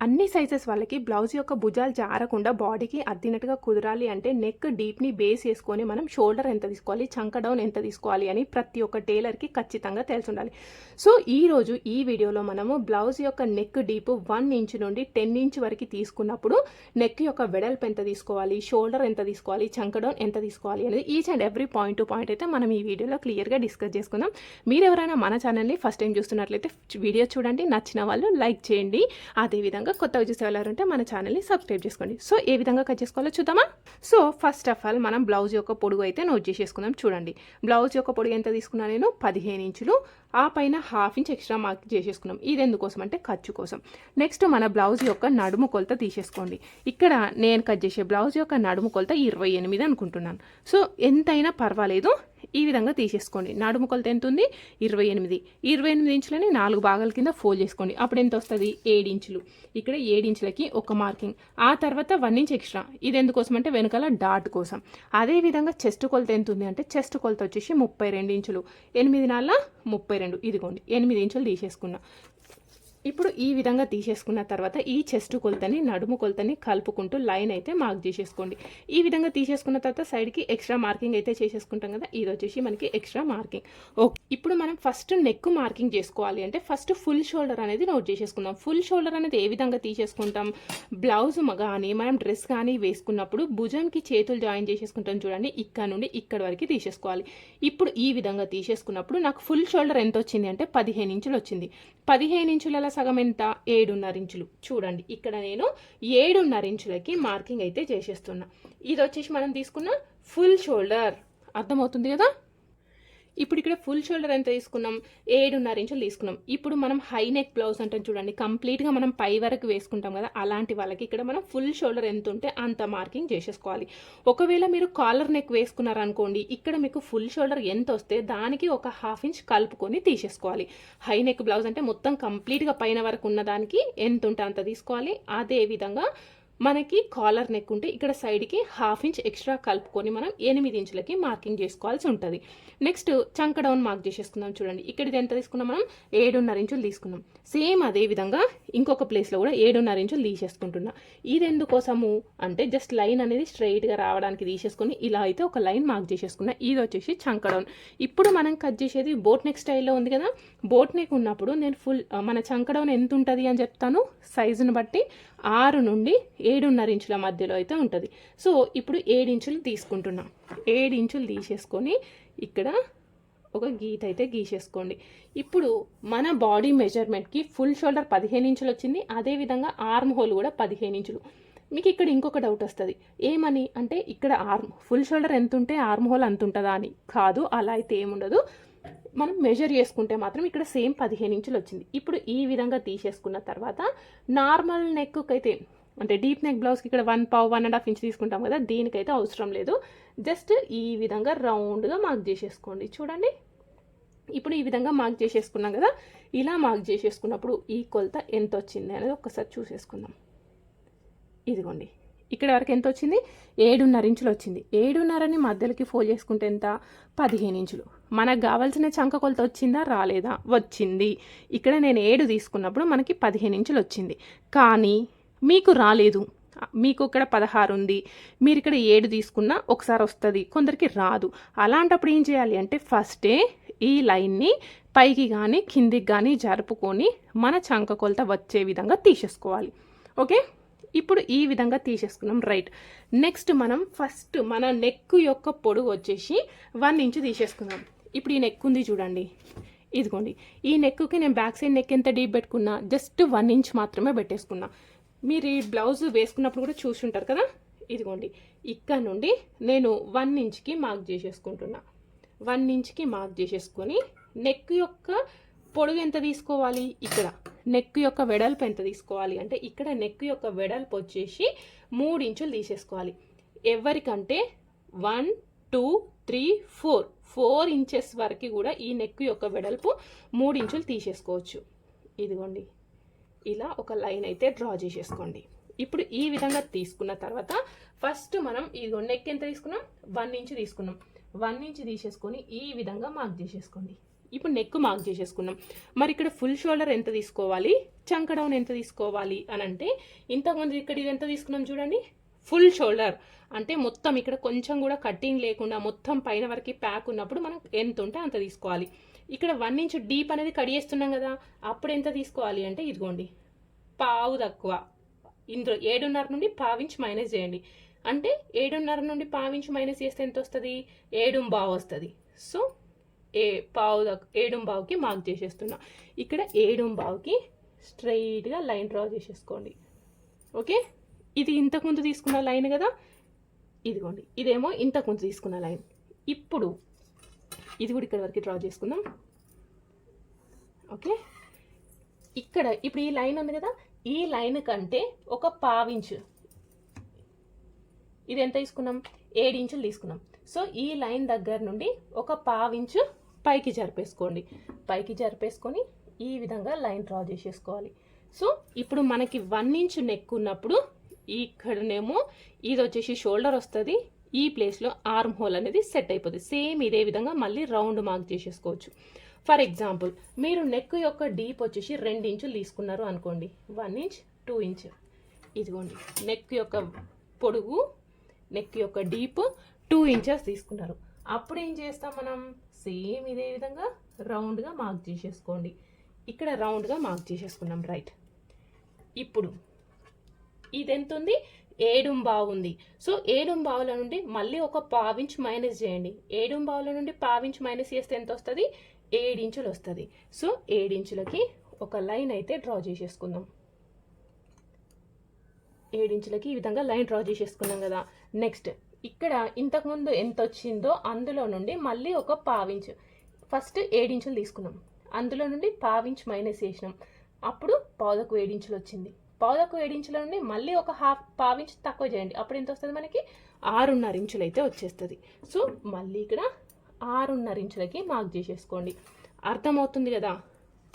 అన్ని సైజెస్ వాళ్ళకి బ్లౌజ్ యొక్క భుజాలు జారకుండా బాడీకి అద్దినట్టుగా కుదరాలి అంటే నెక్ డీప్ని బేస్ చేసుకొని మనం షోల్డర్ ఎంత తీసుకోవాలి చంక డౌన్ ఎంత తీసుకోవాలి అని ప్రతి ఒక్క టైలర్కి ఖచ్చితంగా తెలిసి ఉండాలి సో ఈ రోజు ఈ వీడియోలో మనము బ్లౌజ్ యొక్క నెక్ డీప్ వన్ ఇంచ్ నుండి టెన్ ఇంచ్ వరకు తీసుకున్నప్పుడు నెక్ యొక్క వెడల్పు ఎంత తీసుకోవాలి షోల్డర్ ఎంత తీసుకోవాలి చంక డౌన్ ఎంత తీసుకోవాలి అనేది each and every point to point అయితే మనం ఈ వీడియోలో క్లియర్గా డిస్కస్ చేసుకుందాం. మీరు ఎవరైనా మన ఛానల్ని ఫస్ట్ టైం చూస్తున్నట్లయితే వీడియో చూడండి నచ్చిన వాళ్ళు లైక్ చేయండి. అదేవిధంగా కొత్తగా చూసే వాళ్ళు ఉంటే మన ఛానల్ని సబ్స్క్రైబ్ చేసుకోండి. సో ఏ విధంగా కట్ చేసుకోవాలో చూద్దామా? సో ఫస్ట్ ఆఫ్ ఆల్ మనం బ్లౌజ్ యొక్క పొడుగు అయితే నోట్ చేసేసుకుందాం చూడండి. బ్లౌజ్ యొక్క పొడుగు ఎంత తీసుకున్నా నేను? పదిహేను ఇంచులు. ఆ పైన హాఫ్ ఇంచ్ ఎక్స్ట్రా మార్క్ చేసేసుకున్నాం ఇది ఎందుకోసం అంటే ఖర్చు కోసం. నెక్స్ట్ మన బ్లౌజ్ యొక్క నడుము కొలత తీసేసుకోండి. ఇక్కడ నేను కట్ చేసే బ్లౌజ్ యొక్క నడుము కొలత ఇరవై ఎనిమిది అనుకుంటున్నాను. సో ఎంతైనా పర్వాలేదు. ఈ విధంగా తీసేసుకోండి. నడుము కొలత ఎంత ఉంది? ఇరవై ఎనిమిది. ఇరవై ఎనిమిది ఇంచులని నాలుగు భాగాల కింద ఫోల్డ్ చేసుకోండి. అప్పుడు ఎంత వస్తుంది? ఏడు ఇంచులు. ఇక్కడ ఏడు ఇంచులకి ఒక మార్కింగ్. ఆ తర్వాత వన్ ఇంచ్ ఎక్స్ట్రా. ఇది ఎందుకోసం అంటే వెనకాల డాట్ కోసం. అదే విధంగా చెస్ట్ కొలత ఎంత ఉంది అంటే చెస్ట్ కొలత వచ్చేసి ముప్పై రెండు ఇంచులు. ఎనిమిది నాళ్ళ ముప్పై రెండు. ఇదిగోండి. ఎనిమిది ఇంచులు తీసేసుకున్నా. ఇప్పుడు ఈ విధంగా తీసేసుకున్న తర్వాత ఈ చెస్ట్ కొలతని నడుము కొలతని కలుపుకుంటూ లైన్ అయితే మార్క్ చేసేసుకోండి. ఈ విధంగా తీసేసుకున్న తర్వాత సైడ్కి ఎక్స్ట్రా మార్కింగ్ అయితే చేసేసుకుంటాం కదా ఇది వచ్చేసి మనకి ఎక్స్ట్రా మార్కింగ్. ఓకే ఇప్పుడు మనం ఫస్ట్ నెక్ మార్కింగ్ చేసుకోవాలి అంటే ఫస్ట్ ఫుల్ షోల్డర్ అనేది నోట్ చేసేసుకుందాం. ఫుల్ షోల్డర్ అనేది ఏ విధంగా తీసేసుకుంటాం? బ్లౌజ్ కానీ మనం డ్రెస్ కానీ వేసుకున్నప్పుడు భుజంకి చేతులు జాయిన్ చేసేసుకుంటాం చూడండి ఇక్కడ నుండి ఇక్కడ వరకు తీసేసుకోవాలి. ఇప్పుడు ఈ విధంగా తీసేసుకున్నప్పుడు నాకు ఫుల్ షోల్డర్ ఎంత వచ్చింది అంటే పదిహేను ఇంచులు వచ్చింది. పదిహేను ఇంచుల సగం ఎంత? ఏడున్నర ఇంచులు. చూడండి ఇక్కడ నేను ఏడున్నర ఇంచులకి మార్కింగ్ అయితే చేసేస్తున్నా. ఇది వచ్చేసి మనం తీసుకున్న ఫుల్ షోల్డర్. అర్థమవుతుంది కదా? ఇప్పుడు ఇక్కడ ఫుల్ షోల్డర్ ఎంత తీసుకున్నాం? ఏడున్నర ఇంచులు తీసుకున్నాం. ఇప్పుడు మనం హై నెక్ బ్లౌజ్ అంటాం చూడండి. కంప్లీట్గా మనం పై వరకు వేసుకుంటాం కదా అలాంటి వాళ్ళకి ఇక్కడ మనం ఫుల్ షోల్డర్ ఎంత ఉంటే అంత మార్కింగ్ చేసేసుకోవాలి. ఒకవేళ మీరు కాలర్ నెక్ వేసుకున్నారనుకోండి ఇక్కడ మీకు ఫుల్ షోల్డర్ ఎంత వస్తే దానికి ఒక హాఫ్ ఇంచ్ కలుపుకొని తీసేసుకోవాలి. హై నెక్ బ్లౌజ్ అంటే మొత్తం కంప్లీట్గా పైన వరకు ఉన్న దానికి ఎంత ఉంటే అంత తీసుకోవాలి. అదే విధంగా మనకి కాలర్ నెక్ ఉంటే ఇక్కడ సైడ్కి హాఫ్ ఇంచ్ ఎక్స్ట్రా కలుపుకొని మనం ఎనిమిది ఇంచులకి మార్కింగ్ చేసుకోవాల్సి ఉంటుంది. నెక్స్ట్ చంక డౌన్ మార్క్ చేసేసుకుందాం చూడండి. ఇక్కడ ఇది ఎంత తీసుకున్నాం మనం? ఏడున్నర ఇంచులు తీసుకున్నాం. సేమ్ అదే విధంగా ఇంకొక ప్లేస్లో కూడా ఏడున్నర ఇంచులు తీసేసుకుంటున్నా. ఇది ఎందుకోసము అంటే జస్ట్ లైన్ అనేది స్ట్రైట్గా రావడానికి తీసేసుకొని ఇలా అయితే ఒక లైన్ మార్క్ చేసేసుకున్నా. ఇది వచ్చేసి చంక డౌన్. ఇప్పుడు మనం కట్ చేసేది బోట్ నెక్ స్టైల్లో ఉంది కదా? బోట్ నెక్ ఉన్నప్పుడు నేను ఫుల్ మన చంక డౌన్ ఎంత ఉంటుంది అని చెప్తాను? సైజుని బట్టి ఆరు నుండి ఏడున్నర ఇంచుల మధ్యలో అయితే ఉంటుంది. సో ఇప్పుడు ఏడు ఇంచులు తీసుకుంటున్నాం. ఏడు ఇంచులు తీసేసుకొని ఇక్కడ ఒక గీత అయితే గీసేసుకోండి. ఇప్పుడు మన బాడీ మెజర్మెంట్కి ఫుల్ షోల్డర్ పదిహేను ఇంచులు వచ్చింది. అదేవిధంగా ఆర్మ్ హోల్ కూడా పదిహేను ఇంచులు. మీకు ఇక్కడ ఇంకొక డౌట్ వస్తుంది. ఏమని? అంటే ఇక్కడ ఆర్మ్ ఫుల్ షోల్డర్ ఎంత ఉంటే ఆర్మ్ హోల్ అంత ఉంటుందా అని? కాదు అలా అయితే ఏముండదు. మనం మెజర్ చేసుకుంటే మాత్రం ఇక్కడ సేమ్ పదిహేను ఇంచులు వచ్చింది. ఇప్పుడు ఈ విధంగా తీసేసుకున్న తర్వాత నార్మల్ నెక్కు అయితే అంటే డీప్ నెక్ బ్లౌజ్కి ఇక్కడ వన్ పావు వన్ అండ్ హాఫ్ ఇంచ్ తీసుకుంటాం కదా దీనికైతే అవసరం లేదు. జస్ట్ ఈ విధంగా రౌండ్గా మార్క్ చేసేసుకోండి. చూడండి. ఇప్పుడు ఈ విధంగా మార్క్ చేసేసుకున్నాం కదా ఇలా మార్క్ చేసేసుకున్నప్పుడు ఈ కొలత ఎంత వచ్చింది అనేది ఒకసారి చూసేసుకుందాం. ఇదిగోండి. ఇక్కడ వరకు ఎంత వచ్చింది? ఏడున్నర ఇంచులు వచ్చింది. ఏడున్నరని మధ్యలోకి ఫోల్డ్ చేసుకుంటే ఎంత? పదిహేను ఇంచులు. మనకు కావాల్సిన చంక కొలత వచ్చిందా రాలేదా? వచ్చింది. ఇక్కడ నేను ఏడు తీసుకున్నప్పుడు మనకి పదిహేను ఇంచులు వచ్చింది. కానీ మీకు రాలేదు. మీకు ఇక్కడ పదహారు ఉంది. మీరు ఇక్కడ ఏడు తీసుకున్నా ఒకసారి వస్తుంది. కొందరికి రాదు. అలాంటప్పుడు ఏం చేయాలి అంటే ఫస్టే ఈ లైన్ని పైకి కానీ కిందికి కానీ జరుపుకొని మన చంక కొలత వచ్చే విధంగా తీసేసుకోవాలి. ఓకే? ఇప్పుడు ఈ విధంగా తీసేసుకున్నాం. రైట్. నెక్స్ట్ మనం ఫస్ట్ మన నెక్ యొక్క పొడుగు వచ్చేసి వన్ ఇంచు తీసేసుకుందాం. ఇప్పుడు ఈ నెక్ ఉంది చూడండి. ఇదిగోండి. ఈ నెక్కి నేను బ్యాక్ సైడ్ నెక్ ఎంత డీప్ పెట్టుకున్నా జస్ట్ వన్ ఇంచ్ మాత్రమే పెట్టేసుకున్నా. మీరు ఈ బ్లౌజ్ వేసుకున్నప్పుడు కూడా చూసుంటారు కదా? ఇదిగోండి. ఇక్కడ నుండి నేను వన్ ఇంచ్కి మార్క్ చేసేసుకుంటున్నా. వన్ ఇంచ్కి మార్క్ చేసేసుకొని నెక్ యొక్క పొడుగు ఎంత తీసుకోవాలి? ఇక్కడ. నెక్ యొక్క వెడల్పు ఎంత తీసుకోవాలి? అంటే ఇక్కడ నెక్ యొక్క వెడల్పు వచ్చేసి మూడు ఇంచులు తీసేసుకోవాలి. ఎవరికంటే? One two three four. Four inches వరకు కూడా ఈ నెక్ యొక్క వెడల్పు మూడు ఇంచులు తీసేసుకోవచ్చు. ఇదిగోండి. ఇలా ఒక లైన్ అయితే డ్రా చేసేసుకోండి. ఇప్పుడు ఈ విధంగా తీసుకున్న తర్వాత ఫస్ట్ మనం ఇదిగో నెక్ ఎంత తీసుకున్నాం? వన్ ఇంచ్ తీసుకున్నాం. వన్ ఇంచ్ తీసేసుకొని ఈ విధంగా మార్క్ చేసేసుకోండి. ఇప్పుడు నెక్ మార్క్ చేసేసుకున్నాం. మరి ఇక్కడ ఫుల్ షోల్డర్ ఎంత తీసుకోవాలి? చంక డౌన్ ఎంత తీసుకోవాలి అని అంటే ఇంతకుముందు ఇక్కడ ఇది ఎంత తీసుకున్నాం చూడండి? Full shoulder. అంటే మొత్తం ఇక్కడ కొంచెం కూడా కట్టింగ్ లేకుండా మొత్తం పైన వరకు ప్యాక్ ఉన్నప్పుడు మనం ఎంత ఉంటే అంత తీసుకోవాలి. ఇక్కడ వన్ ఇంచ్ డీప్ అనేది కడిగేస్తున్నాం కదా అప్పుడు ఎంత తీసుకోవాలి అంటే ఇదిగోండి పావు తక్కువ. ఇందులో ఏడున్నర నుండి పావించి మైనస్ చేయండి. అంటే ఏడున్నర నుండి పావించి మైనస్ చేస్తే ఎంత వస్తుంది? ఏడు బావు వస్తుంది. సో ఏ పావు దక్- ఏడు బావుకి మార్క్ చేసేస్తున్నా. ఇక్కడ ఏడు బావుకి స్ట్రైట్గా లైన్ డ్రా చేసేసుకోండి. ఓకే? ఇది ఇంతకుముందు తీసుకున్న లైన్ కదా? ఇదిగోండి ఇదేమో ఇంతకుముందు తీసుకున్న లైన్. ఇప్పుడు ఇది కూడా ఇక్కడ వరకు డ్రా చేసుకుందాం. ఓకే? ఇక్కడ ఇప్పుడు ఈ లైన్ ఉంది కదా? ఈ లైన్ కంటే ఒక పావించు ఇది ఎంత తీసుకున్నాం? ఏడు ఇంచులు తీసుకున్నాం. సో ఈ లైన్ దగ్గర నుండి ఒక పావించు పైకి జరిపేసుకోండి. పైకి జరిపేసుకొని ఈ విధంగా లైన్ డ్రా చేసేసుకోవాలి. సో ఇప్పుడు మనకి వన్ ఇంచ్ నెక్ ఉన్నప్పుడు ఇక్కడనేమో ఇది వచ్చేసి షోల్డర్ వస్తుంది. ఈ ప్లేస్లో ఆర్మ్ హోల్ అనేది సెట్ అయిపోతుంది సేమ్ ఇదే విధంగా మళ్ళీ రౌండ్ మార్క్ చేసేసుకోవచ్చు. ఫర్ ఎగ్జాంపుల్ మీరు నెక్ యొక్క డీప్ వచ్చేసి రెండు ఇంచులు తీసుకున్నారు అనుకోండి. వన్ ఇంచ్ టూ ఇంచ్ ఇదిగోండి. నెక్ యొక్క పొడుగు నెక్ యొక్క డీప్ టూ ఇంచెస్ తీసుకున్నారు. అప్పుడు ఏం చేస్తాం మనం? సేమ్ ఇదే విధంగా రౌండ్గా మార్క్ చేసేసుకోండి. ఇక్కడ రౌండ్గా మార్క్ చేసేసుకున్నాం. రైట్ ఇప్పుడు ఇది ఎంత ఉంది ఏడుం బావుంది. సో ఏడుం బావుల నుండి మళ్ళీ ఒక పావించ్ మైనస్ చేయండి. ఏడుం బావుల నుండి పావించ్ మైనస్ చేస్తే ఎంత వస్తుంది ఏడించులు వస్తుంది సో ఏడించులకి ఒక లైన్ అయితే డ్రా చేసేసుకుందాం. ఏడించులకి ఈ విధంగా లైన్ డ్రా చేసేసుకున్నాం కదా. నెక్స్ట్ ఇక్కడ ఇంతకుముందు ఎంత వచ్చిందో అందులో నుండి మళ్ళీ ఒక పావించ్ ఫస్ట్ ఏడించులు తీసుకున్నాం. అందులో నుండి పావించ్ మైనస్ చేసినాం. అప్పుడు పాదకు ఏడించులు వచ్చింది పావులకు ఏడించుల నుండి మళ్ళీ ఒక హాఫ్ పావించ్ తక్కువ చేయండి. అప్పుడు ఎంత వస్తుంది మనకి? ఆరున్నర ఇంచులు అయితే వచ్చేస్తుంది. సో మళ్ళీ ఇక్కడ ఆరున్నర ఇంచులకి మార్క్ చేసేసుకోండి. అర్థమవుతుంది కదా?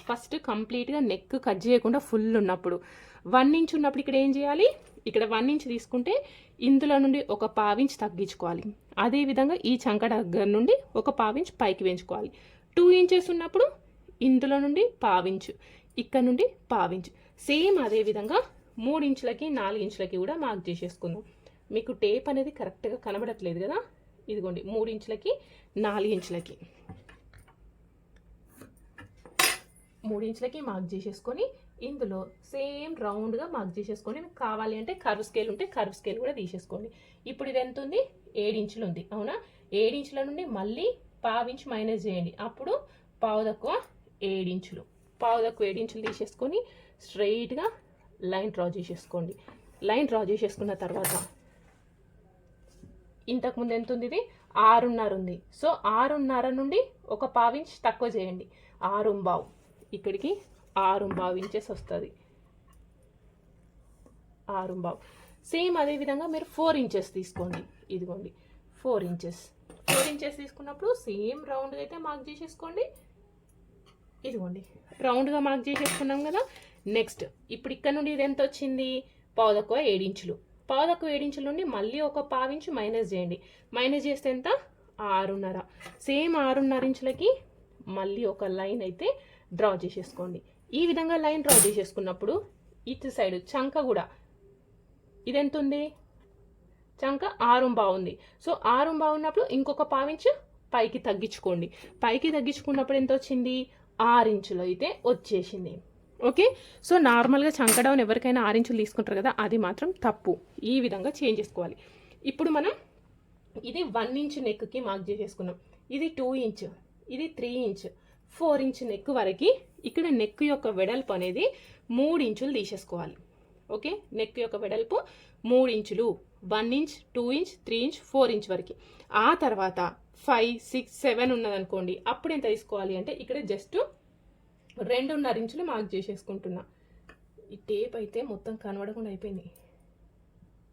ఫస్ట్ కంప్లీట్గా నెక్ కట్ చేయకుండా ఫుల్ ఉన్నప్పుడు. వన్ ఇంచ్ ఉన్నప్పుడు ఇక్కడ ఏం చేయాలి? ఇక్కడ వన్ ఇంచ్ తీసుకుంటే ఇందులో నుండి ఒక పావించ్ తగ్గించుకోవాలి. అదేవిధంగా ఈ చంక దగ్గర నుండి ఒక పావించ్ పైకి పెంచుకోవాలి టూ ఇంచెస్ ఉన్నప్పుడు ఇందులో నుండి పావించు ఇక్కడ నుండి పావించు సేమ్ అదే విధంగా మూడు ఇంచులకి నాలుగు ఇంచులకి కూడా మార్క్ చేసేసుకుందాం. మీకు టేప్ అనేది కరెక్ట్గా కనబడట్లేదు కదా? ఇదిగోండి మూడు ఇంచులకి నాలుగు ఇంచులకి మూడు ఇంచులకి మార్క్ చేసేసుకొని ఇందులో సేమ్ రౌండ్గా మార్క్ చేసేసుకొని మీకు కావాలి అంటే కర్వ్ స్కేల్ ఉంటే కర్వ్ స్కేల్ కూడా తీసేసుకోండి. ఇప్పుడు ఇది ఎంత ఉంది? ఏడించులు ఉంది అవునా? ఏడించుల నుండి మళ్ళీ పావించి మైనస్ చేయండి. అప్పుడు పావు తక్కువ ఏడించులు. పావు తక్కువ ఏడించులు తీసేసుకొని స్ట్రైట్గా లైన్ డ్రా చేసేసుకోండి. లైన్ డ్రా చేసేసుకున్న తర్వాత ఇంతకుముందు ఎంత ఉంది ఇది ఆరున్నర ఉంది. సో ఆరున్నర నుండి ఒక పావించ్ తక్కువ చేయండి. ఆరుంబావు. ఇక్కడికి ఆరుంబావు ఇంచెస్ వస్తుంది. ఆరుంబావు. సేమ్ అదే విధంగా మీరు ఫోర్ ఇంచెస్ తీసుకోండి. ఇదిగోండి. Four inches. ఫోర్ ఇంచెస్ తీసుకున్నప్పుడు సేమ్ రౌండ్గా అయితే మార్క్ చేసేసుకోండి. ఇదిగోండి. రౌండ్గా మార్క్ చేసేసుకున్నాం కదా? నెక్స్ట్ ఇప్పుడు ఇక్కడ నుండి ఇది ఎంత వచ్చింది పావుదక్కువ ఏడించులు. పావుదక్కువ ఏడించుల నుండి మళ్ళీ ఒక పావించు మైనస్ చేయండి. మైనస్ చేస్తే ఎంత? ఆరున్నర. సేమ్ ఆరున్నర ఇంచులకి మళ్ళీ ఒక లైన్ అయితే డ్రా చేసేసుకోండి. ఈ విధంగా లైన్ డ్రా చేసేసుకున్నప్పుడు ఇటు సైడ్ చంక కూడా ఇది ఎంత ఉంది చంక ఆరుం బాగుంది సో ఆరుం బాగున్నప్పుడు ఇంకొక పావించు పైకి తగ్గించుకోండి. పైకి తగ్గించుకున్నప్పుడు ఎంత వచ్చింది ఆరు అయితే వచ్చేసింది. ఓకే? సో నార్మల్గా చంక డౌన్ ఎవరికైనా ఆరు తీసుకుంటారు కదా అది మాత్రం తప్పు. ఈ విధంగా చేంజ్ చేసుకోవాలి. ఇప్పుడు మనం ఇది వన్ ఇంచ్ నెక్కి మార్క్ చేసేసుకున్నాం. ఇది టూ ఇంచ్ ఇది three inch four inch neck వరకు ఇక్కడ నెక్ యొక్క వెడల్పు అనేది మూడు ఇంచులు తీసేసుకోవాలి. ఓకే? నెక్ యొక్క వెడల్పు మూడు ఇంచులు one inch two inch three inch four inch వరకు. ఆ తర్వాత ఫైవ్ సిక్స్ సెవెన్ ఉన్నదనుకోండి అప్పుడు ఎంత తీసుకోవాలి అంటే ఇక్కడ జస్ట్ రెండున్నర ఇంచులు మార్క్ చేసేసుకుంటున్నా. ఈ టేప్ అయితే మొత్తం కనబడకుండా అయిపోయింది.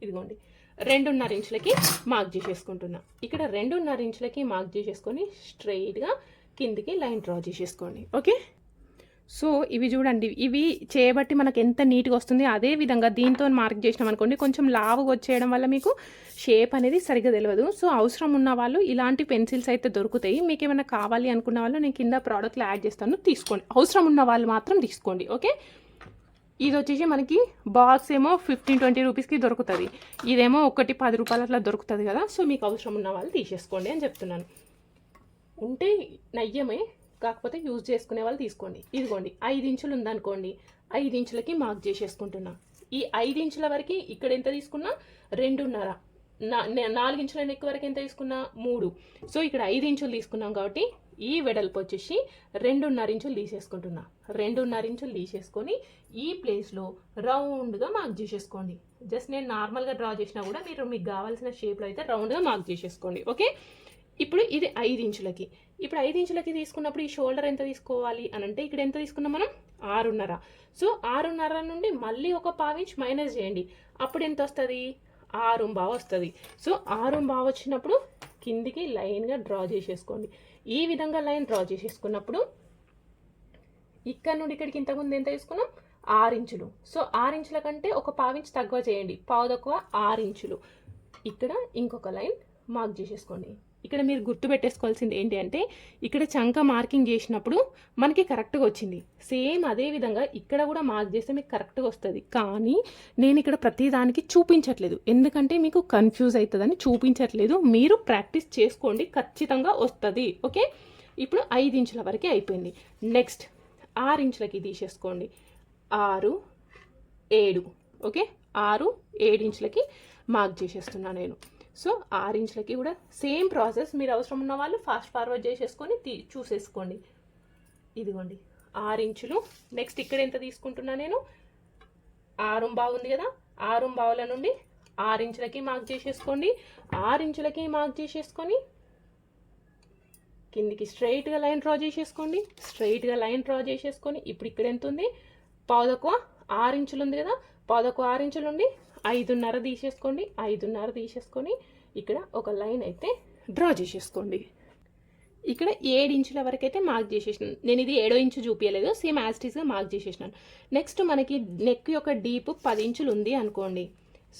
ఇదిగోండి. రెండున్నర ఇంచులకి మార్క్ చేసేసుకుంటున్నా. ఇక్కడ రెండున్నర ఇంచులకి మార్క్ చేసేసుకొని స్ట్రైట్గా కిందికి లైన్ డ్రా చేసేసుకోండి. ఓకే సో ఇవి చూడండి ఇవి చేయబట్టి మనకు ఎంత నీట్గా వస్తుంది అదే విధంగా దీంతో మార్క్ చేసినాం అనుకోండి కొంచెం లావుగా వచ్చేయడం వల్ల మీకు షేప్ అనేది సరిగ్గా తెలియదు సో అవసరం ఉన్న వాళ్ళు ఇలాంటి పెన్సిల్స్ అయితే దొరుకుతాయి. మీకు ఏమైనా కావాలి అనుకున్న వాళ్ళు నేను కింద ప్రోడక్ట్లు యాడ్ చేస్తాను తీసుకోండి. అవసరం ఉన్న వాళ్ళు మాత్రం తీసుకోండి ఓకే? ఇది వచ్చేసి మనకి బాక్స్ ఏమో ఫిఫ్టీన్ ట్వంటీ రూపీస్కి దొరుకుతుంది. ఇదేమో ఒకటి పది రూపాయలు అట్లా దొరుకుతుంది కదా సో మీకు అవసరం ఉన్న వాళ్ళు తీసేసుకోండి అని చెప్తున్నాను. ఉంటే నయ్యమే కాకపోతే యూజ్ చేసుకునే వాళ్ళు తీసుకోండి. ఇదిగోండి ఐదు ఇంచులు ఉందనుకోండి ఐదు ఇంచులకి మార్క్ చేసేసుకుంటున్నా. ఈ ఐదు ఇంచుల వరకు ఇక్కడ ఎంత తీసుకున్నా? రెండున్నర. నా నాలుగు ఇంచుల నెక్ వరకు ఎంత తీసుకున్నా? మూడు. సో ఇక్కడ ఐదు ఇంచులు తీసుకున్నాం కాబట్టి ఈ వెడల్పు వచ్చేసి రెండున్నర ఇంచులు తీసేసుకుంటున్నా. రెండున్నర ఇంచులు తీసేసుకొని ఈ ప్లేస్లో రౌండ్గా మార్క్ చేసేసుకోండి. జస్ట్ నేను నార్మల్గా డ్రా చేసినా కూడా మీరు మీకు కావాల్సిన షేప్లో అయితే రౌండ్గా మార్క్ చేసేసుకోండి. ఓకే? ఇప్పుడు ఇది ఐదు ఇంచులకి. ఇప్పుడు ఐదు ఇంచులకి తీసుకున్నప్పుడు ఈ షోల్డర్ ఎంత తీసుకోవాలి అని అంటే ఇక్కడ ఎంత తీసుకున్నాం మనం? ఆరున్నర. సో ఆరున్నర నుండి మళ్ళీ ఒక పావించ్ మైనస్ చేయండి. అప్పుడు ఎంత వస్తుంది? ఆరు బావ వస్తుంది. సో ఆరు బావ వచ్చినప్పుడు కిందికి లైన్గా డ్రా చేసేసుకోండి. ఈ విధంగా లైన్ డ్రా చేసేసుకున్నప్పుడు ఇక్కడ నుండి ఇక్కడికి ఇంతకుముందు ఎంత తీసుకున్నాం? ఆరు ఇంచులు. సో ఆరు ఇంచుల కంటే ఒక పావించ్ తక్కువ చేయండి. పావు తక్కువ ఆరు ఇంచులు. ఇక్కడ ఇంకొక లైన్ మార్క్ చేసేసుకోండి. ఇక్కడ మీరు గుర్తు పెట్టేసుకోవాల్సింది ఏంటి అంటే ఇక్కడ చంక మార్కింగ్ చేసినప్పుడు మనకి కరెక్ట్గా వచ్చింది. సేమ్ అదే విధంగా ఇక్కడ కూడా మార్క్ చేస్తే మీకు కరెక్ట్గా వస్తుంది. కానీ నేను ఇక్కడ ప్రతిదానికి చూపించట్లేదు. ఎందుకంటే మీకు కన్ఫ్యూజ్ అవుతుందని చూపించట్లేదు. మీరు ప్రాక్టీస్ చేసుకోండి ఖచ్చితంగా వస్తుంది. ఓకే? ఇప్పుడు ఐదు ఇంచుల వరకే అయిపోయింది. నెక్స్ట్ ఆరు ఇంచులకి తీసేసుకోండి. ఆరు ఏడు. ఓకే? ఆరు ఏడు ఇంచులకి మార్క్ చేసేస్తున్నా నేను. సో ఆరు ఇంచులకి కూడా సేమ్ ప్రాసెస్. మీరు అవసరం ఉన్న వాళ్ళు ఫాస్ట్ ఫార్వర్డ్ చేసేసుకొని తీ చూసేసుకోండి. ఇదిగోండి. ఆరు ఇంచులు నెక్స్ట్ ఇక్కడ ఎంత తీసుకుంటున్నా నేను? ఆరు బాగుంది కదా? ఆరుం బావుల నుండి ఆరు ఇంచులకి మార్క్ చేసేసుకోండి. ఆరు ఇంచులకి మార్క్ చేసేసుకొని కిందికి స్ట్రైట్గా లైన్ డ్రా చేసేసుకోండి. స్ట్రైట్గా లైన్ డ్రా చేసేసుకొని ఇప్పుడు ఇక్కడ ఎంత ఉంది? పావుదక్కువ ఆరు ఇంచులు ఉంది కదా? పావుదక్కువ ఆరు ఇంచులు ఉండి ఐదున్నర తీసేసుకోండి ఐదున్నర తీసేసుకొని ఇక్కడ ఒక లైన్ అయితే డ్రా చేసేసుకోండి. ఇక్కడ ఏడు ఇంచుల వరకు అయితే మార్క్ చేసేసినాను. నేను ఇది ఏడో ఇంచు చూపించలేదు సేమ్ యాజ్టీస్గా మార్క్ చేసేసినాను. నెక్స్ట్ మనకి నెక్ యొక్క డీప్ పది ఇంచులు ఉంది అనుకోండి.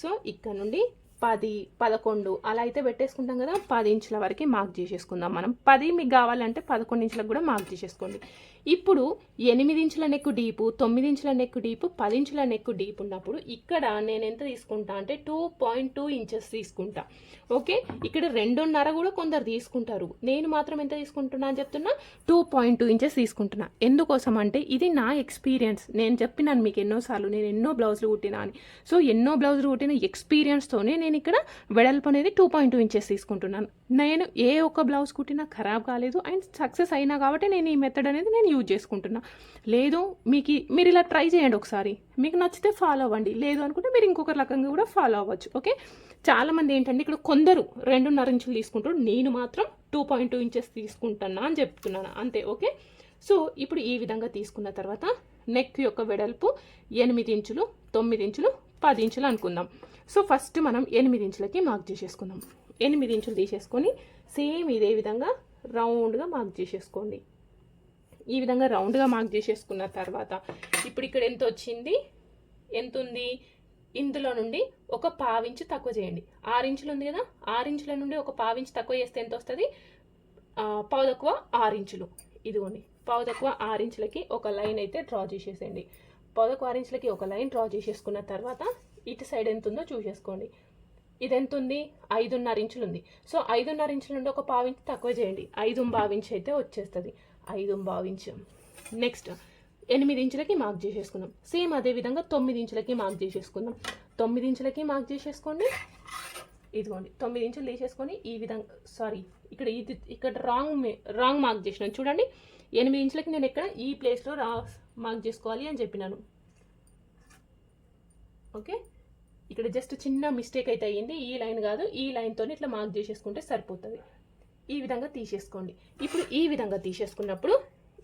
సో ఇక్కడ నుండి పది పదకొండు అలా అయితే పెట్టేసుకుంటాం కదా పది ఇంచుల వరకు మార్క్ చేసేసుకుందాం మనం. పది మీకు కావాలంటే పదకొండు ఇంచులకు కూడా మార్క్ చేసేసుకోండి. ఇప్పుడు ఎనిమిది ఇంచుల నెక్ డీపు తొమ్మిది ఇంచుల నెక్ డీపు పది ఇంచుల నెక్ డీప్ ఉన్నప్పుడు ఇక్కడ నేను ఎంత తీసుకుంటా అంటే టూ పాయింట్ టూ ఇంచెస్ తీసుకుంటా. ఓకే? ఇక్కడ రెండున్నర కూడా కొందరు తీసుకుంటారు. నేను మాత్రం ఎంత తీసుకుంటున్నా అని చెప్తున్నా? టూ పాయింట్ టూ ఇంచెస్ తీసుకుంటున్నా. ఎందుకోసం అంటే ఇది నా ఎక్స్పీరియన్స్. నేను చెప్పినాను మీకు ఎన్నోసార్లు. నేను ఎన్నో బ్లౌజులు కుట్టినా అని. సో ఎన్నో బ్లౌజులు కుట్టిన ఎక్స్పీరియన్స్తోనే నేను ఇక్కడ వెడల్పు అనేది టూ పాయింట్ టూ ఇంచెస్ తీసుకుంటున్నాను. నేను ఏ ఒక్క బ్లౌజ్ కుట్టినా ఖరాబ్ కాలేదు. అండ్ సక్సెస్ అయినా కాబట్టి నేను ఈ మెథడ్ అనేది నేను యూజ్ చేసుకుంటున్నా. లేదు మీకు మీరు ఇలా ట్రై చేయండి ఒకసారి. మీకు నచ్చితే ఫాలో అవ్వండి. లేదు అనుకుంటే మీరు ఇంకొక రకంగా కూడా ఫాలో అవ్వచ్చు. ఓకే చాలామంది ఏంటంటే ఇక్కడ కొందరు రెండున్నర ఇంచులు తీసుకుంటారు. నేను మాత్రం టూ పాయింట్ టూ ఇంచెస్ తీసుకుంటున్నా అని చెప్తున్నాను. అంతే. ఓకే సో ఇప్పుడు ఈ విధంగా తీసుకున్న తర్వాత నెక్ యొక్క వెడల్పు ఎనిమిది ఇంచులు తొమ్మిది ఇంచులు పది ఇంచులు అనుకుందాం. సో ఫస్ట్ మనం ఎనిమిది ఇంచులకి మార్క్ చేసేసుకుందాం. ఎనిమిది ఇంచులు తీసేసుకొని సేమ్ ఇదే విధంగా రౌండ్గా మార్క్ చేసేసుకోండి. ఈ విధంగా రౌండ్గా మార్క్ చేసేసుకున్న తర్వాత ఇప్పుడు ఇక్కడ ఎంత వచ్చింది? ఎంత ఉంది? ఇందులో నుండి ఒక పావించు తక్కువ చేయండి. ఆరు ఇంచులు ఉంది కదా? ఆరు ఇంచుల నుండి ఒక పావించు తక్కువ చేస్తే ఎంత వస్తుంది? పావు తక్కువ ఆరు ఇంచులు. ఇదిగోండి. పావు తక్కువ ఆరించులకి ఒక లైన్ అయితే డ్రా చేసేసేయండి. పావు తక్కువ ఆరించులకి ఒక లైన్ డ్రా చేసేసుకున్న తర్వాత ఇటు సైడ్ ఎంత ఉందో చూసేసుకోండి. ఇది ఎంత ఉంది? ఐదున్నర ఇంచులు ఉంది. సో ఐదున్నర ఇంచుల నుండి ఒక పావించి తక్కువ చేయండి. ఐదు బావించి అయితే వచ్చేస్తుంది. ఐదు భావించు నెక్స్ట్ ఎనిమిది ఇంచులకి మార్క్ చేసేసుకున్నాం సేమ్ అదే విధంగా తొమ్మిది ఇంచులకి మార్క్ చేసేసుకుందాం. తొమ్మిది ఇంచులకి మార్క్ చేసేసుకోండి. ఇదిగోండి తొమ్మిది ఇంచులు తీసేసుకొని ఈ విధంగా సారీ ఇక్కడ ఇది ఇక్కడ రాంగ్ రాంగ్ మార్క్ చేసినాను. చూడండి ఎనిమిది ఇంచులకి నేను ఎక్కడ ఈ ప్లేస్లో రా మార్క్ చేసుకోవాలి అని చెప్పినాను. ఓకే ఇక్కడ జస్ట్ చిన్న మిస్టేక్ అయితే అయ్యింది. ఈ లైన్ కాదు ఈ లైన్తో ఇట్లా మార్క్ చేసేసుకుంటే సరిపోతుంది. ఈ విధంగా తీసేసుకోండి. ఇప్పుడు ఈ విధంగా తీసేసుకున్నప్పుడు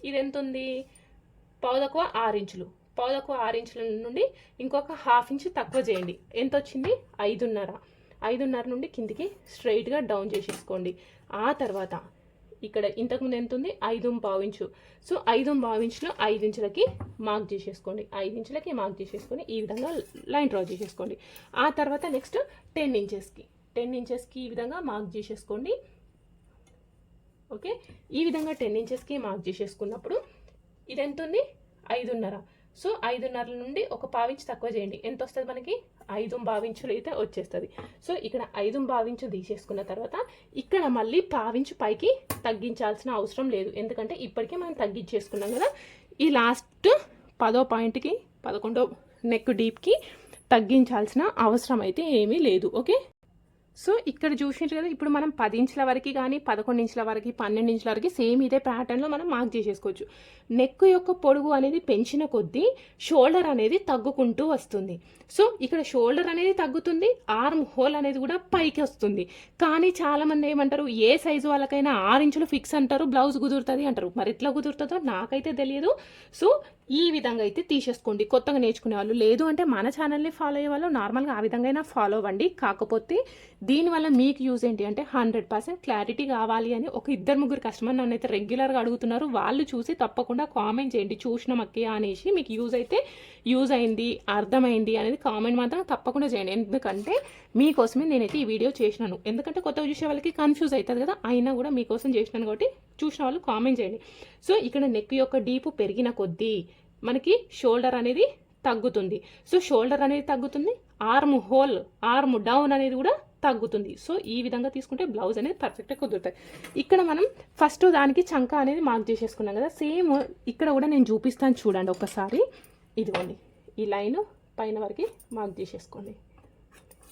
ఇది ఎంత ఉంది పావుదక్కువ ఆరు ఇంచులు. పావుదక్కువ ఆరు ఇంచుల నుండి ఇంకొక హాఫ్ ఇంచ్ తక్కువ చేయండి. ఎంత వచ్చింది ఐదున్నర. ఐదున్నర నుండి కిందికి స్ట్రైట్గా డౌన్ చేసేసుకోండి. ఆ తర్వాత ఇక్కడ ఇంతకుముందు ఎంత ఉంది ఐదు పావించు సో ఐదు పావించులో ఐదు ఇంచులకి మార్క్ చేసేసుకోండి. ఐదు ఇంచులకి మార్క్ చేసేసుకొని ఈ విధంగా లైన్ డ్రా చేసేసుకోండి. ఆ తర్వాత నెక్స్ట్ టెన్ ఇంచెస్కి. టెన్ ఇంచెస్కి ఈ విధంగా మార్క్ చేసేసుకోండి. ఓకే? ఈ విధంగా టెన్ ఇంచెస్కి మార్క్ చేసేసుకున్నప్పుడు ఇది ఎంత ఉంది ఐదున్నర. సో ఐదున్నర నుండి ఒక పావించు తక్కువ చేయండి. ఎంత వస్తుంది మనకి? ఐదు భావించులు అయితే వచ్చేస్తుంది. సో ఇక్కడ ఐదు భావించు తీసేసుకున్న తర్వాత ఇక్కడ మళ్ళీ పావించు పైకి తగ్గించాల్సిన అవసరం లేదు. ఎందుకంటే ఇప్పటికే మనం తగ్గించేసుకున్నాం కదా. ఈ లాస్ట్ పదో పాయింట్కి పదకొండో నెక్ డీప్కి తగ్గించాల్సిన అవసరం అయితే ఏమీ లేదు. ఓకే? సో ఇక్కడ చూసినారు కదా ఇప్పుడు మనం పది ఇంచుల వరకు కానీ పదకొండు ఇంచుల వరకు పన్నెండు ఇంచుల వరకు సేమ్ ఇదే ప్యాటర్న్లో మనం మార్క్ చేసేసుకోవచ్చు. నెక్ యొక్క పొడుగు అనేది పెంచిన కొద్దీ షోల్డర్ అనేది తగ్గుకుంటూ వస్తుంది. సో ఇక్కడ షోల్డర్ అనేది తగ్గుతుంది ఆర్మ్ హోల్ అనేది కూడా పైకి వస్తుంది. కానీ చాలామంది ఏమంటారు ఏ సైజు వాళ్ళకైనా ఆరు ఇంచులు ఫిక్స్ అంటారు బ్లౌజ్ కుదురుతుంది అంటారు. మరి ఎట్లా కుదురుతుందో నాకైతే తెలియదు. సో ఈ విధంగా అయితే తీసేసుకోండి. కొత్తగా నేర్చుకునే వాళ్ళు లేదు అంటే మన ఛానల్ని ఫాలో అయ్యే వాళ్ళు నార్మల్గా ఆ విధంగా అయినా ఫాలో అవ్వండి. కాకపోతే దీనివల్ల మీకు యూజ్ ఏంటి అంటే హండ్రెడ్ పర్సెంట్ క్లారిటీ కావాలి అని ఒక ఇద్దరు ముగ్గురు కస్టమర్ నన్ను అయితే రెగ్యులర్గా అడుగుతున్నారు. వాళ్ళు చూసి తప్పకుండా కామెంట్ చేయండి. చూసిన మక్కయ్య అనేసి మీకు యూజ్ అయితే యూజ్ అయింది అర్థమైంది అనేది కామెంట్ మాత్రం తప్పకుండా చేయండి. ఎందుకంటే మీకోసమే నేనైతే ఈ వీడియో చేసినాను. ఎందుకంటే కొత్తగా చూసే వాళ్ళకి కన్ఫ్యూజ్ అవుతుంది కదా అయినా కూడా మీకోసం చేసినాను కాబట్టి చూసిన వాళ్ళు కామెంట్ చేయండి. సో ఇక్కడ నెక్ యొక్క డీపు పెరిగిన కొద్దీ మనకి షోల్డర్ అనేది తగ్గుతుంది. సో షోల్డర్ అనేది తగ్గుతుంది ఆర్మ్ హోల్ ఆర్మ్ డౌన్ అనేది కూడా తగ్గుతుంది. సో ఈ విధంగా తీసుకుంటే బ్లౌజ్ అనేది పర్ఫెక్ట్గా కుదురుతుంది ఇక్కడ మనం ఫస్ట్ దానికి చంక అనేది మార్క్ చేసేసుకున్నాం కదా. సేమ్ ఇక్కడ కూడా నేను చూపిస్తాను చూడండి ఒకసారి. ఇదిగోండి ఈ లైన్ పైన వరకు మార్క్ చేసేసుకోండి.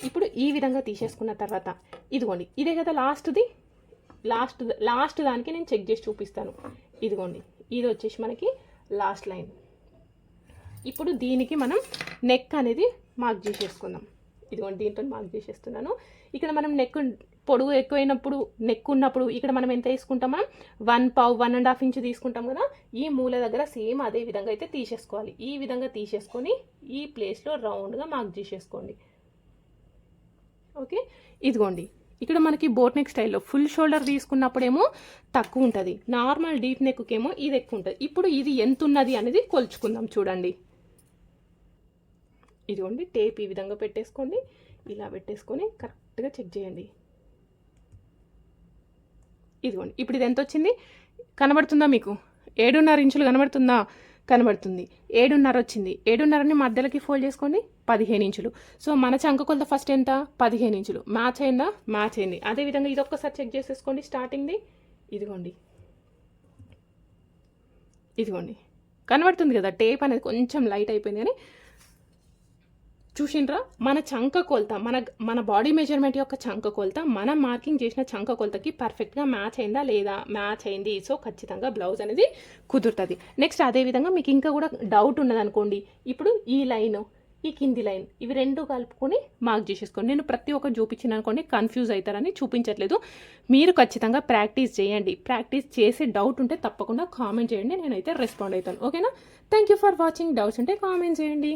ఇప్పుడు ఈ విధంగా తీసేసుకున్న తర్వాత ఇదిగోండి ఇదే కదా లాస్ట్ది లాస్ట్ లాస్ట్ దానికి నేను చెక్ చేసి చూపిస్తాను. ఇదిగోండి ఇది వచ్చేసి మనకి లాస్ట్ లైన్. ఇప్పుడు దీనికి మనం నెక్ అనేది మార్క్ చేసేసుకుందాం. ఇదిగోండి దీంతో మార్క్ చేసేస్తున్నాను. ఇక్కడ మనం నెక్ పొడుగు ఎక్కువైనప్పుడు నెక్ ఉన్నప్పుడు ఇక్కడ మనం ఎంత తీసుకుంటాం మనం? వన్ పావు వన్ అండ్ హాఫ్ ఇంచ్ తీసుకుంటాం కదా? ఈ మూల దగ్గర సేమ్ అదే విధంగా అయితే తీసేసుకోవాలి. ఈ విధంగా తీసేసుకొని ఈ ప్లేస్లో రౌండ్గా మార్క్ చేసేసుకోండి. ఓకే? ఇదిగోండి ఇక్కడ మనకి బోట్ నెక్ స్టైల్లో ఫుల్ షోల్డర్ తీసుకున్నప్పుడేమో తక్కువ ఉంటుంది. నార్మల్ డీప్ నెక్కేమో ఇది ఎక్కువ ఉంటుంది. ఇప్పుడు ఇది ఎంత ఉన్నది అనేది కొలుచుకుందాం చూడండి. ఇదిగోండి టేప్ ఈ విధంగా పెట్టేసుకోండి. ఇలా పెట్టేసుకొని కరెక్ట్గా చెక్ చేయండి. ఇదిగోండి ఇప్పుడు ఇది ఎంత వచ్చింది కనబడుతుందా మీకు? ఏడున్నర ఇంచులు కనబడుతుందా? కనబడుతుంది. ఏడున్నర వచ్చింది. ఏడున్నరని మధ్యలోకి ఫోల్డ్ చేసుకోండి పదిహేను ఇంచులు. సో మన చంక కొలత ఫస్ట్ ఎంత? పదిహేను ఇంచులు. మ్యాచ్ అయిందా? మ్యాచ్ అయింది. అదేవిధంగా ఇది ఒక్కసారి చెక్ చేసేసుకోండి. స్టార్టింగ్ది ఇదిగోండి. ఇదిగోండి. కనబడుతుంది కదా? టేప్ అనేది కొంచెం లైట్ అయిపోయింది కానీ చూసిండ్రా? మన చంక కొలత మన మన బాడీ మెజర్మెంట్ యొక్క చంక కొలత మనం మార్కింగ్ చేసిన చంక కొలతకి పర్ఫెక్ట్గా మ్యాచ్ అయిందా లేదా? మ్యాచ్ అయింది. సో ఖచ్చితంగా బ్లౌజ్ అనేది కుదురుతుంది. నెక్స్ట్ అదేవిధంగా మీకు ఇంకా కూడా డౌట్ ఉన్నదనుకోండి ఇప్పుడు ఈ లైన్ ఈ కింది లైన్ ఇవి రెండు కలుపుకొని మార్క్ చేసేసుకోండి. నేను ప్రతి ఒక్కరు చూపించిన అనుకోండి కన్ఫ్యూజ్ అవుతారని చూపించట్లేదు. మీరు ఖచ్చితంగా ప్రాక్టీస్ చేయండి. ప్రాక్టీస్ చేసే డౌట్ ఉంటే తప్పకుండా కామెంట్ చేయండి. నేనైతే రెస్పాండ్ అవుతాను. ఓకేనా thank you for watching doubts ఉంటే కామెంట్ చేయండి.